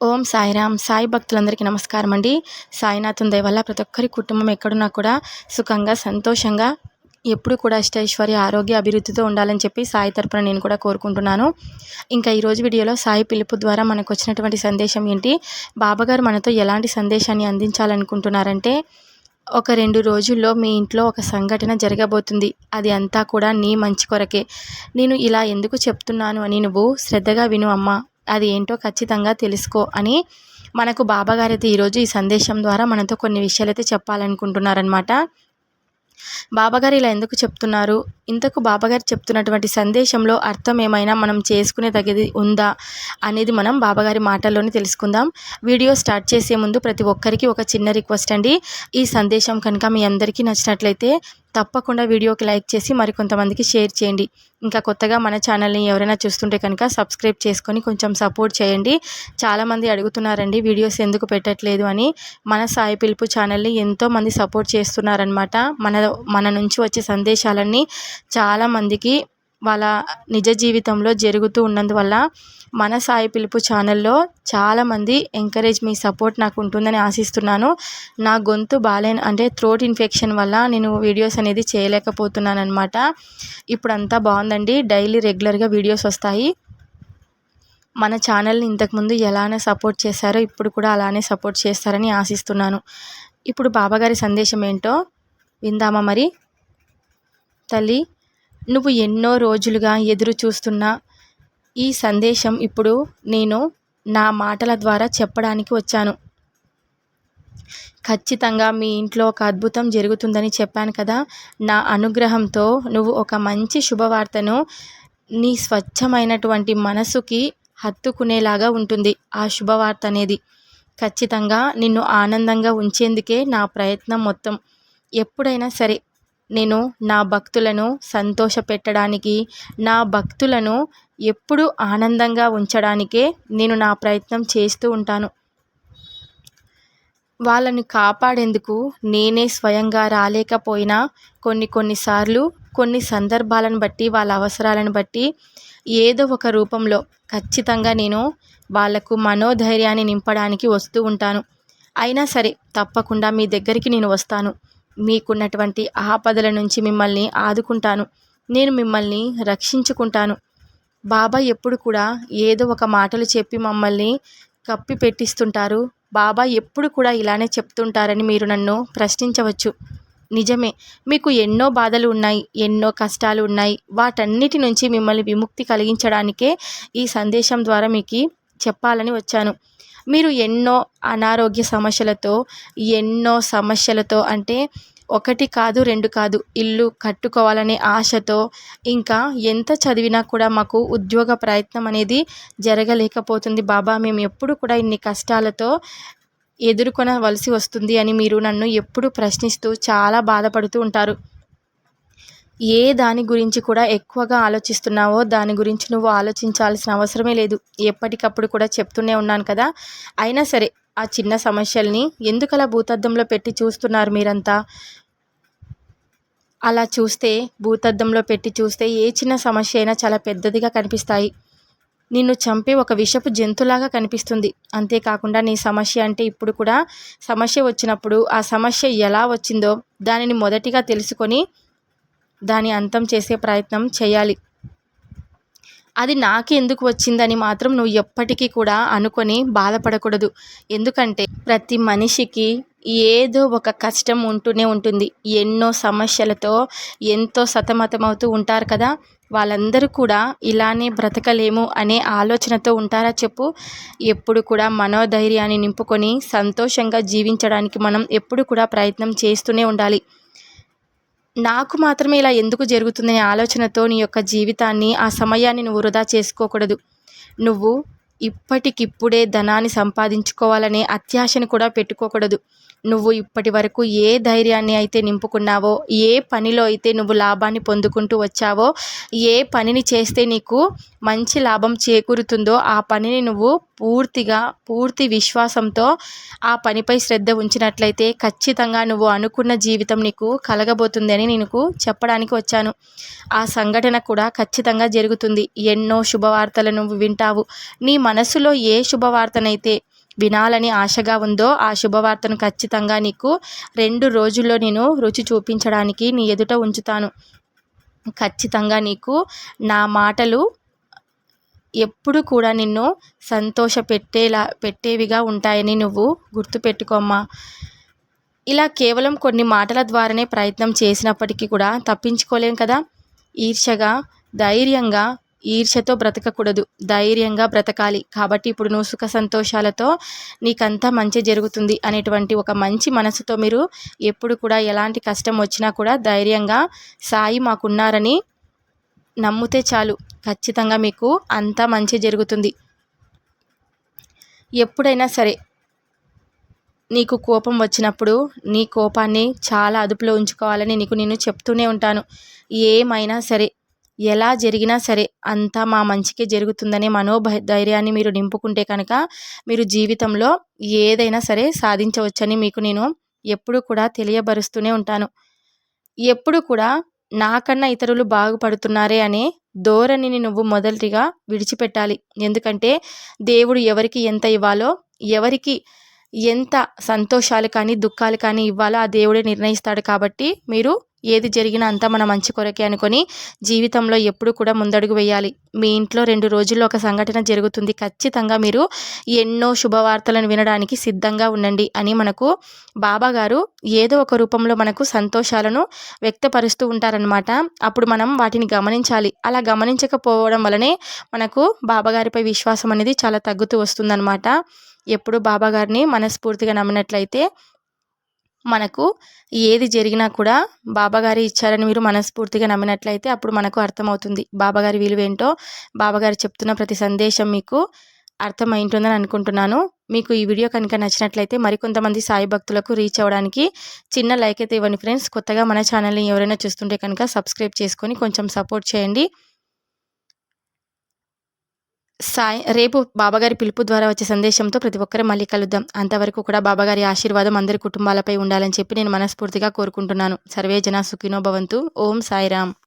ఓం సాయిరామ్ సాయి భక్తులందరికీ నమస్కారం అండి సాయినాథం దయ వల్ల ప్రతి ఒక్కరి కుటుంబం ఎక్కడున్నా కూడా సుఖంగా సంతోషంగా ఎప్పుడు కూడా అష్టైశ్వర్య ఆరోగ్య అభివృద్ధితో ఉండాలని చెప్పి సాయి తరపున నేను కూడా కోరుకుంటున్నాను. ఇంకా ఈరోజు వీడియోలో సాయి పిలుపు ద్వారా మనకు వచ్చినటువంటి సందేశం ఏంటి? బాబాగారు మనతో ఎలాంటి సందేశాన్ని అందించాలనుకుంటున్నారంటే ఒక రెండు రోజుల్లో మీ ఇంట్లో ఒక సంఘటన జరగబోతుంది. అది అంతా కూడా నీ మంచి కొరకే. నేను ఇలా ఎందుకు చెప్తున్నాను అని నువ్వు శ్రద్ధగా విను అమ్మా. అది ఏంటో ఖచ్చితంగా తెలుసుకో అని మనకు బాబాగారు అయితే ఈరోజు ఈ సందేశం ద్వారా మనతో కొన్ని విషయాలు అయితే చెప్పాలనుకుంటున్నారనమాట బాబాగారు ఇలా ఎందుకు చెప్తున్నారు? ఇంతకు బాబాగారు చెప్తున్నటువంటి సందేశంలో అర్థం ఏమైనా మనం చేసుకునే తగ్గది ఉందా అనేది మనం బాబాగారి మాటల్లోనే తెలుసుకుందాం. వీడియో స్టార్ట్ చేసే ముందు ప్రతి ఒక్కరికి ఒక చిన్న రిక్వెస్ట్ అండి. ఈ సందేశం కనుక మీ అందరికీ నచ్చినట్లయితే తప్పకుండా వీడియోకి లైక్ చేసి మరికొంతమందికి షేర్ చేయండి. ఇంకా కొత్తగా మన ఛానల్ని ఎవరైనా చూస్తుంటే కనుక సబ్స్క్రైబ్ చేసుకొని కొంచెం సపోర్ట్ చేయండి. చాలామంది అడుగుతున్నారండి వీడియోస్ ఎందుకు పెట్టట్లేదు? అని. మన సాయి పిలుపు ఛానల్ని ఎంతోమంది సపోర్ట్ చేస్తున్నారనమాట మన మన నుంచి వచ్చే సందేశాలన్నీ చాలామందికి వాళ్ళ నిజ జీవితంలో జరుగుతూ ఉన్నందువల్ల మన సాయి పిలుపు ఛానల్లో చాలామంది ఎంకరేజ్ మీ సపోర్ట్ నాకు ఉంటుందని ఆశిస్తున్నాను. నా గొంతు బాగాలేని అంటే థ్రోట్ ఇన్ఫెక్షన్ వల్ల నేను వీడియోస్ అనేది చేయలేకపోతున్నాను అనమాట ఇప్పుడు అంతా బాగుందండి. డైలీ రెగ్యులర్గా వీడియోస్ వస్తాయి. మన ఛానల్ని ఇంతకుముందు ఎలానే సపోర్ట్ చేశారో ఇప్పుడు కూడా అలానే సపోర్ట్ చేస్తారని ఆశిస్తున్నాను. ఇప్పుడు బాబాగారి సందేశం ఏంటో విందామా మరి? తల్లి నువ్వు ఎన్నో రోజులుగా ఎదురు చూస్తున్న ఈ సందేశం ఇప్పుడు నేను నా మాటల ద్వారా చెప్పడానికి వచ్చాను. ఖచ్చితంగా మీ ఇంట్లో ఒక అద్భుతం జరుగుతుందని చెప్పాను కదా. నా అనుగ్రహంతో నువ్వు ఒక మంచి శుభవార్తను నీ స్వచ్ఛమైనటువంటి మనసుకి హత్తుకునేలాగా ఉంటుంది ఆ శుభవార్త అనేది. ఖచ్చితంగా నిన్ను ఆనందంగా ఉంచేందుకే నా ప్రయత్నం మొత్తం. ఎప్పుడైనా సరే నేను నా భక్తులను సంతోష పెట్టడానికి నా భక్తులను ఎప్పుడూ ఆనందంగా ఉంచడానికే నేను నా ప్రయత్నం చేస్తూ ఉంటాను. వాళ్ళని కాపాడేందుకు నేనే స్వయంగా రాలేకపోయినా కొన్ని కొన్నిసార్లు కొన్ని సందర్భాలను బట్టి వాళ్ళ అవసరాలను బట్టి ఏదో ఒక రూపంలో ఖచ్చితంగా నేను వాళ్ళకు మనోధైర్యాన్ని నింపడానికి వస్తూ ఉంటాను. అయినా సరే తప్పకుండా మీ దగ్గరికి నేను వస్తాను. మీకున్నటువంటి ఆపదల నుంచి మిమ్మల్ని ఆదుకుంటాను. నేను మిమ్మల్ని రక్షించుకుంటాను. బాబా ఎప్పుడు కూడా ఏదో ఒక మాటలు చెప్పి మమ్మల్ని కప్పి పెట్టిస్తుంటారు. బాబా ఎప్పుడు కూడా ఇలానే చెప్తుంటారని మీరు నన్ను ప్రశ్నించవచ్చు. నిజమే మీకు ఎన్నో బాధలు ఉన్నాయి ఎన్నో కష్టాలు ఉన్నాయి. వాటన్నిటి నుంచి మిమ్మల్ని విముక్తి కలిగించడానికే ఈ సందేశం ద్వారా మీకు చెప్పాలని వచ్చాను. మీరు ఎన్నో అనారోగ్య సమస్యలతో ఎన్నో సమస్యలతో అంటే ఒకటి కాదు రెండు కాదు ఇల్లు కట్టుకోవాలనే ఆశతో ఇంకా ఎంత చదివినా కూడా మాకు ఉద్యోగ ప్రయత్నం అనేది జరగలేకపోతుంది బాబా. మేము ఎప్పుడు కూడా ఇన్ని కష్టాలతో ఎదుర్కొనవలసి వస్తుంది అని మీరు నన్ను ఎప్పుడు ప్రశ్నిస్తూ చాలా బాధపడుతూ ఉంటారు. ఏ దాని గురించి కూడా ఎక్కువగా ఆలోచిస్తున్నావో దాని గురించి నువ్వు ఆలోచించాల్సిన అవసరమే లేదు. ఎప్పటికప్పుడు కూడా చెప్తూనే ఉన్నాను కదా. అయినా సరే ఆ చిన్న సమస్యల్ని ఎందుకలా భూతద్దంలో పెట్టి చూస్తున్నారు మీరంతా? అలా చూస్తే భూతద్దంలో పెట్టి చూస్తే ఏ చిన్న సమస్య అయినా చాలా పెద్దదిగా కనిపిస్తాయి. నిన్ను చంపే ఒక విషపు జంతులాగా కనిపిస్తుంది. అంతేకాకుండా నీ సమస్య అంటే ఇప్పుడు కూడా సమస్య వచ్చినప్పుడు ఆ సమస్య ఎలా వచ్చిందో దానిని మొదటిగా తెలుసుకొని దాని అంతం చేసే ప్రయత్నం చేయాలి. అది నాకు ఎందుకు వచ్చిందని మాత్రం నువ్వు ఎప్పటికీ కూడా అనుకొని బాధపడకూడదు. ఎందుకంటే ప్రతి మనిషికి ఏదో ఒక కష్టం ఉంటూనే ఉంటుంది. ఎన్నో సమస్యలతో ఎంతో సతమతమవుతూ ఉంటారు కదా. వాళ్ళందరూ కూడా ఇలానే బ్రతకలేము అనే ఆలోచనతో ఉంటారా చెప్పు. ఎప్పుడు కూడా మనోధైర్యాన్ని నింపుకొని సంతోషంగా జీవించడానికి మనం ఎప్పుడు కూడా ప్రయత్నం చేస్తూనే ఉండాలి. నాకు మాత్రమే ఇలా ఎందుకు జరుగుతుందనే ఆలోచనతో నీ యొక్క జీవితాన్ని ఆ సమయాన్ని నువ్వు వృధా చేసుకోకూడదు. నువ్వు ఇప్పటికిప్పుడే ధనాన్ని సంపాదించుకోవాలనే అత్యాశను కూడా పెట్టుకోకూడదు. నువ్వు ఇప్పటి వరకు ఏ ధైర్యాన్ని అయితే నింపుకున్నావో ఏ పనిలో అయితే నువ్వు లాభాన్ని పొందుకుంటూ వచ్చావో ఏ పనిని చేస్తే నీకు మంచి లాభం చేకూరుతుందో ఆ పనిని నువ్వు పూర్తిగా పూర్తి విశ్వాసంతో ఆ పనిపై శ్రద్ధ ఉంచినట్లయితే ఖచ్చితంగా నువ్వు అనుకున్న జీవితం నీకు కలగబోతుంది అని చెప్పడానికి వచ్చాను. ఆ సంఘటన కూడా ఖచ్చితంగా జరుగుతుంది. ఎన్నో శుభవార్తలు నువ్వు వింటావు. నీ మనసులో ఏ శుభవార్తనైతే వినాలని ఆశగా ఉందో ఆ శుభవార్తను ఖచ్చితంగా నీకు రెండు రోజుల్లో నేను రుచి చూపించడానికి నీ ఎదుట ఉంచుతాను. ఖచ్చితంగా నీకు నా మాటలు ఎప్పుడు కూడా నిన్ను సంతోష పెట్టేలా పెట్టేవిగా ఉంటాయని నువ్వు గుర్తుపెట్టుకోమ్మా. ఇలా కేవలం కొన్ని మాటల ద్వారానే ప్రయత్నం చేసినప్పటికీ కూడా తప్పించుకోలేం కదా? ఈర్షగా ధైర్యంగా ఈర్షతో బ్రతకకూడదు. ధైర్యంగా బ్రతకాలి. కాబట్టి ఇప్పుడు నువ్వు సుఖ సంతోషాలతో నీకంతా మంచి జరుగుతుంది అనేటువంటి ఒక మంచి మనసుతో మీరు ఎప్పుడు కూడా ఎలాంటి కష్టం వచ్చినా కూడా ధైర్యంగా సాయి మాకున్నారని నమ్మితే చాలు. ఖచ్చితంగా మీకు అంతా మంచి జరుగుతుంది. ఎప్పుడైనా సరే నీకు కోపం వచ్చినప్పుడు నీ కోపాన్ని చాలా అదుపులో ఉంచుకోవాలని నీకు నేను చెప్తూనే ఉంటాను. ఏమైనా సరే ఎలా జరిగినా సరే అంతా మా మంచికే జరుగుతుందనే మనోభై ధైర్యాన్ని మీరు నింపుకుంటే కనుక మీరు జీవితంలో ఏదైనా సరే సాధించవచ్చని మీకు నేను ఎప్పుడు కూడా తెలియబరుస్తూనే ఉంటాను. ఎప్పుడు కూడా నాకన్నా ఇతరులు బాగుపడుతున్నారే అనే ధోరణిని నువ్వు మొదటిగా విడిచిపెట్టాలి. ఎందుకంటే దేవుడు ఎవరికి ఎంత ఇవ్వాలో ఎవరికి ఎంత సంతోషాలు కానీ దుఃఖాలు కానీ ఇవ్వాలో ఆ దేవుడే నిర్ణయిస్తాడు కాబట్టి మీరు ఏది జరిగినా అంతా మన మంచి కొరకే అనుకొని జీవితంలో ఎప్పుడు కూడా ముందడుగు వేయాలి. మీ ఇంట్లో రెండు రోజుల్లో ఒక సంఘటన జరుగుతుంది. ఖచ్చితంగా మీరు ఎన్నో శుభవార్తలను వినడానికి సిద్ధంగా ఉండండి అని మనకు బాబా గారు ఏదో ఒక రూపంలో మనకు సంతోషాలను వ్యక్తపరుస్తూ ఉంటారనమాట అప్పుడు మనం వాటిని గమనించాలి. అలా గమనించకపోవడం వలనే మనకు బాబాగారిపై విశ్వాసం అనేది చాలా తగ్గుతూ వస్తుందన్నమాట. ఎప్పుడు బాబాగారిని మనస్ఫూర్తిగా నమ్మినట్లయితే మనకు ఏది జరిగినా కూడా బాబాగారి ఇచ్చారని మీరు మనస్ఫూర్తిగా నమ్మినట్లయితే అప్పుడు మనకు అర్థమవుతుంది. బాబాగారి విలువేంటో బాబాగారు చెప్తున్న ప్రతి సందేశం మీకు అర్థమై ఉంటుందని అనుకుంటున్నాను. మీకు ఈ వీడియో కనుక నచ్చినట్లయితే మరికొంతమంది సాయి భక్తులకు రీచ్ అవ్వడానికి చిన్న లైక్ అయితే ఇవ్వండి ఫ్రెండ్స్. కొత్తగా మన ఛానల్ని ఎవరైనా చూస్తుంటే కనుక సబ్స్క్రైబ్ చేసుకొని కొంచెం సపోర్ట్ చేయండి. సాయి రేపు బాబాగారి పిలుపు ద్వారా వచ్చే సందేశంతో ప్రతి ఒక్కరూ మళ్ళీ కలుద్దాం. అంతవరకు కూడా బాబాగారి ఆశీర్వాదం అందరి కుటుంబాలపై ఉండాలని చెప్పి నేను మనస్ఫూర్తిగా కోరుకుంటున్నాను. సర్వే జన సుఖినో భవంతు. ఓం సాయిరామ్.